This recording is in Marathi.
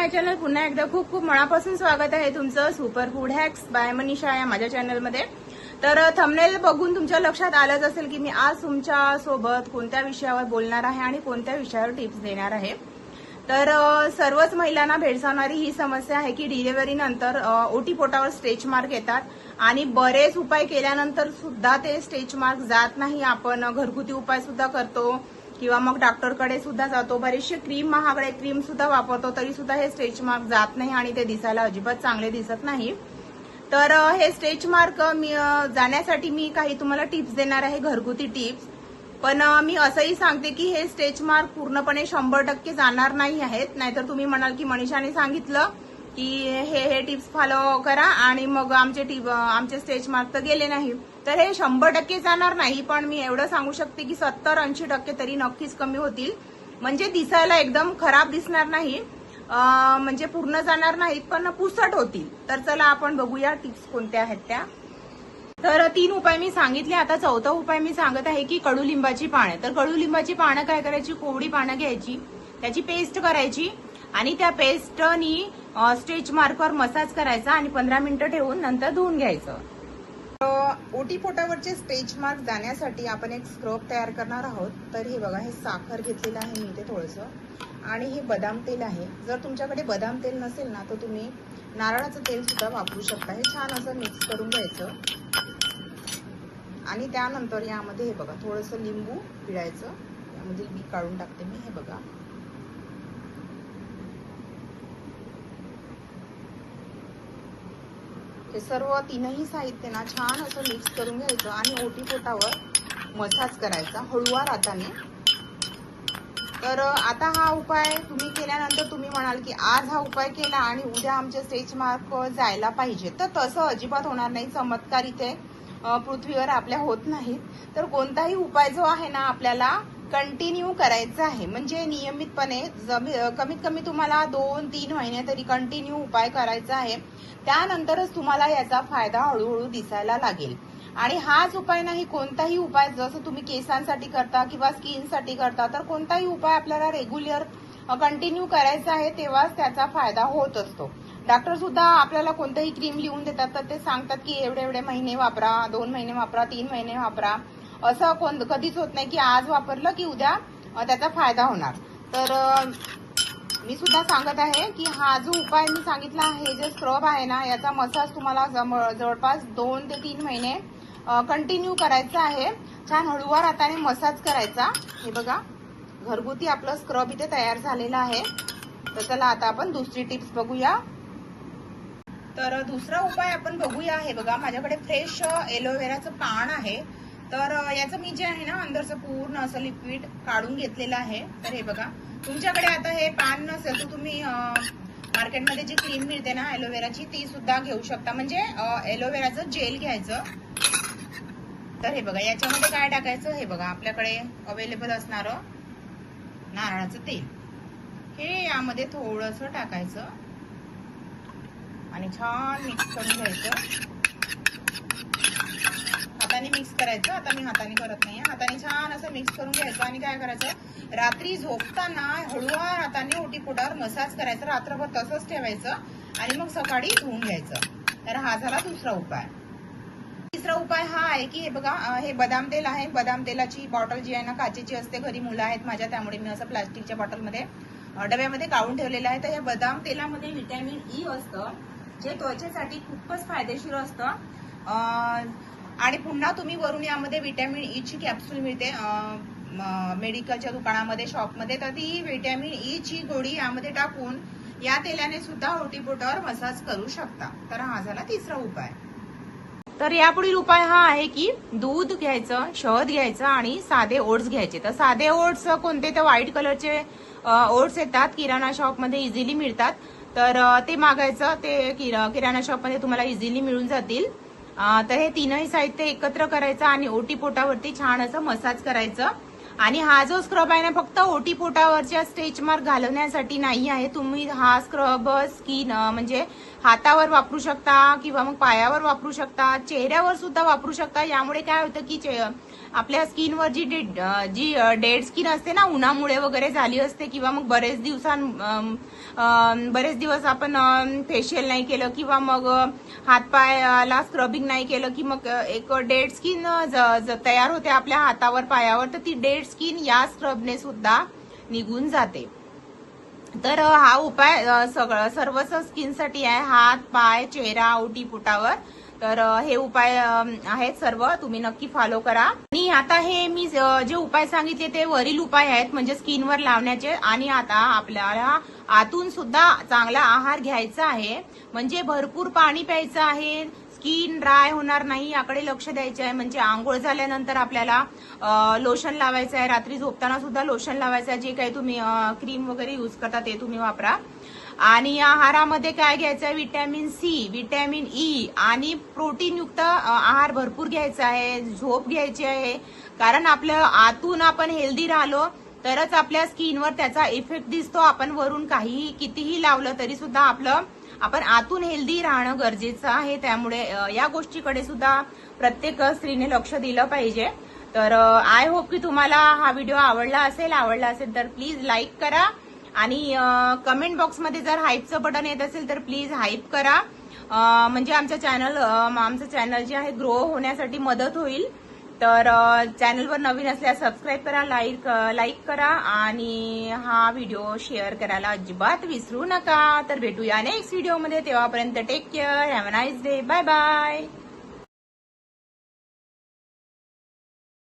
माय चॅनल पुन्हा एकदा खूप खूप मनापासून स्वागत आहे तुमचं super food hacks by Manisha या माझ्या चॅनलमध्ये तर थंबनेल बघून तुमच्या लक्षात आलंच असेल की मी आज तुमच्यासोबत कोणत्या विषयावर बोलणार आहे आणि कोणत्या विषयावर टिप्स देणार आहे. तर सर्वच महिलांना भेडसावणारी ही समस्या आहे की डिलिव्हरी नंतर ओटी पोटावर स्ट्रेच मार्क येतात आणि बरेच उपाय केल्यानंतर सुद्धा ते स्ट्रेच मार्क जात नाही. आपण घरगुती उपाय सुद्धा करतो. किंवा मग डॉक्टरकडे सुद्धा जातो. बरेचसे क्रीम महागडे क्रीम सुद्धा वापरतो. तरी सुद्धा हे स्ट्रेच मार्क जात नाही आणि ते दिसायला अजिबात चांगले दिसत नाही. तर हे स्ट्रेच मार्क मी जाण्यासाठी मी काही तुम्हाला टिप्स देणार आहे घरगुती टिप्स पण मी असंही सांगते की हे स्ट्रेच मार्क पूर्णपणे शंभर टक्के जाणार नाही आहेत. नाहीतर तुम्ही म्हणाल की मनीषाने सांगितलं की हे हे टिप्स फॉलो करा आणि मग आमचे टिप आमचे स्टेज मार्क तर गेले नाही. तर हे शंभर टक्के जाणार नाही पण मी एवढं सांगू शकते की सत्तर ऐंशी टक्के तरी नक्कीच कमी होतील. म्हणजे दिसायला एकदम खराब दिसणार नाही. म्हणजे पूर्ण जाणार नाहीत पण पुसट होतील. तर चला आपण बघूया टिप्स कोणत्या आहेत त्या. तर तीन उपाय मी सांगितले. आता चौथा उपाय मी सांगत आहे की कडुलिंबाची पानं. तर कडुलिंबाची पानं काय करायची? कोवडी पानं घ्यायची त्याची पेस्ट करायची आणि त्या पेस्टनी स्टेच मार्कवर मसाज करायचा आणि पंधरा मिनिटं ठेवून नंतर धुवून घ्यायचं. ओटी पोटावरचे स्ट्रेच मार्क जाण्यासाठी आपण एक स्क्रब तयार करणार आहोत. तर हे बघा हे साखर घेतलेलं आहे मी ते थोडंसं. आणि हे बदाम तेल आहे. जर तुमच्याकडे बदाम तेल नसेल ना तर तुम्ही नारळाचं तेल सुद्धा वापरू शकता. हे छान असं मिक्स करून घ्यायचं. आणि त्यानंतर यामध्ये हे बघा थोडंसं लिंबू पिळायचं. यामध्ये मी काढून टाकते मी हे बघा. हे सर्व तीनही साहित्य ना छान असं मिक्स करून घ्यायचं आणि ओटी पोटावर मसाज करायचा हळूवार हाताने तर आता हा उपाय तुम्ही केल्यानंतर तुम्ही म्हणाल की आज हा उपाय केला आणि उद्या आमचे स्टेज मार्क जायला पाहिजे. तर तसं अजिबात होणार नाही. चमत्कार इथे पृथ्वीवर आपल्या होत नाहीत. तर कोणताही उपाय जो आहे ना आपल्याला कंटिन्यू करायचं आहे. म्हणजे नियमितपणे जमी कमीत कमी तुम्हाला दोन तीन महिने तरी कंटिन्यू उपाय करायचा आहे. त्यानंतरच तुम्हाला याचा फायदा हळूहळू दिसायला लागेल. आणि हाच उपाय नाही कोणताही उपाय जसं तुम्ही केसांसाठी करता किंवा स्किनसाठी करता तर कोणताही उपाय आपल्याला रेग्युलर कंटिन्यू करायचा आहे तेव्हाच त्याचा फायदा होत असतो. डॉक्टर सुद्धा आपल्याला कोणतंही क्रीम लिहून देतात तर ते सांगतात की एवढे एवढे महिने वापरा दोन महिने वापरा तीन महिने वापरा. असं कोण कधीच होत नाही की आज वापरलं की उद्या त्याचा फायदा होणार. तर मी सुद्धा सांगत आहे की हा जो उपाय मी सांगितला आहे जे स्क्रब आहे ना याचा मसाज तुम्हाला जम- जवळपास दोन ते तीन महिने कंटिन्यू करायचा आहे. छान हळूवार हाताने मसाज करायचा. हे बघा घरगुती आपलं स्क्रब इथे तयार झालेलं आहे. तर चला आता आपण दुसरी टिप्स बघूया. तर दुसरा उपाय आपण बघूया. हे बघा माझ्याकडे फ्रेश एलोवेराचं पान आहे. तर याचं मी जे आहे ना अंदरचं पूर्ण असं लिक्विड काढून घेतलेलं आहे. तर हे बघा तुमच्याकडे आता हे पान नसेल तर तुम्ही मार्केटमध्ये जी क्रीम मिळते ना एलोवेराची ती सुद्धा घेऊ शकता. म्हणजे एलोवेराचं जेल घ्यायचं. तर हे बघा याच्यामध्ये काय टाकायचं? हे बघा आपल्याकडे अवेलेबल असणारं नारळाचं तेल. हे यामध्ये थोडंसं टाकायचं. आणि छान मिक्स करून घ्यायचं. हाताने मिक्स करायचं. आता मी हाताने करत नाही. हाताने छान असं मिक्स करून घ्यायचं आणि काय करायचं? रात्री झोपताना हळूवार हाताने ओटी पोटावर मसाज करायचं. रात्रभर तसंच ठेवायचं आणि मग सकाळी धुवून घ्यायचं. तर हा झाला दुसरा उपाय. तिसरा उपाय हा आहे की हे बघा हे बदाम तेल आहे. बदाम तेलाची बॉटल जी आहे ना काचेची असते. घरी मुलं आहेत माझ्या त्यामुळे मी असं प्लास्टिकच्या बॉटलमध्ये डब्यामध्ये काढून ठेवलेलं आहे. तर हे बदाम तेलामध्ये व्हिटॅमिन ई e असतं जे त्वचेसाठी खूपच फायदेशीर असतं. आणि पुन्हा तुम्ही वरून यामध्ये व्हिटॅमिन ई ची कॅप्सूल मिळते. मेडिकलच्या दुकानामध्ये शॉपमध्ये तर ती व्हिटॅमिन ई ची गोळी यामध्ये टाकून या तेलाने सुद्धा ओटीपोटावर मसाज करू शकता. तर हा झाला तिसरा उपाय. तर यापुढील उपाय हा आहे की दूध घ्यायचं शहद घ्यायचं आणि साधे ओट्स घ्यायचे. तर साधे ओट्स कोणते? तर व्हाईट कलरचे ओट्स येतात. किराणा शॉपमध्ये इझिली मिळतात. तर ते मागायचं. ते किरा- किराणा शॉपमध्ये तुम्हाला इझिली मिळून जातील. तर हे तीनही साहित्य एकत्र करायचं आणि ओटी पोटावरती छान असं मसाज करायचं. आणि हा जो स्क्रब आहे ना फक्त ओटी पोटावरच्या स्टेच मार्क घालवण्यासाठी नाही आहे. तुम्ही हा स्क्रब स्किन म्हणजे हातावर वापरू शकता किंवा मग पायावर वापरू शकता चेहऱ्यावर सुद्धा वापरू शकता. यामुळे काय होतं की चे- आपल्या स्किनवर जी डेड जी डेड स्किन असते ना उन्हामुळे वगैरे झाली असते किंवा मग बरेच दिवसां बरेच दिवस आपण फेशियल नाही केलं किंवा मग हातपायाला स्क्रबिंग नाही केलं की मग एक डेड स्किन तयार होते आपल्या हातावर पायावर तर ती डेड स्किन या स्क्रबने सुद्धा निघून जाते. तर हा उपाय सगळं सर्वच स्किनसाठी आहे. हात पाय चेहरा ओटी पुटावर. तर हे उपाय आहेत सर्व. तुम्ही नक्की फॉलो करा. आणि आता हे मी जे उपाय सांगितले ते वरील उपाय आहेत म्हणजे स्किनवर लावण्याचे. आणि आता आपल्याला आतून सुद्धा चांगला आहार घ्यायचा आहे. म्हणजे भरपूर पाणी प्यायचं आहे. स्किन ड्राय होणार नाही याकडे लक्ष द्यायचे आहे. म्हणजे आंघोळ झाल्यानंतर आपल्याला लोशन लावायचं आहे. रात्री झोपताना सुद्धा लोशन लावायचं आहे. जे काही तुम्ही क्रीम वगैरे युज करता ते तुम्ही वापरा. आणि या आहारामध्ये काय घ्यायचं आहे? विटॅमिन सी विटॅमिन ई आणि प्रोटीनयुक्त आहार भरपूर घ्यायचा आहे. झोप घ्यायची आहे. कारण आपलं आतून आपण हेल्दी राहिलो तरच आपल्या स्किनवर त्याचा इफेक्ट दिसतो. आपण वरून काहीही कितीही लावलं तरी सुद्धा आपलं आपण आतून हेल्दी राहणं गरजेचं आहे. त्यामुळे या गोष्टीकडे सुद्धा प्रत्येक स्त्रीने लक्ष दिलं पाहिजे. तर आय होप की तुम्हाला हा व्हिडिओ आवडला असेल. आवडला असेल तर प्लीज लाईक करा. आणि कमेंट बॉक्समध्ये जर हाईपचं बटन येत असेल तर प्लीज हाईप करा. म्हणजे आमचं चॅनल आमचं चॅनल जे आहे ग्रो होण्यासाठी मदत होईल. तर चॅनलवर नवीन असल्यास सबस्क्राईब करा लाईक लाईक करा आणि हा व्हिडिओ शेअर करायला अजिबात विसरू नका. तर भेटूया नेक्स्ट व्हिडिओमध्ये तेव्हापर्यंत take care have a nice day bye bye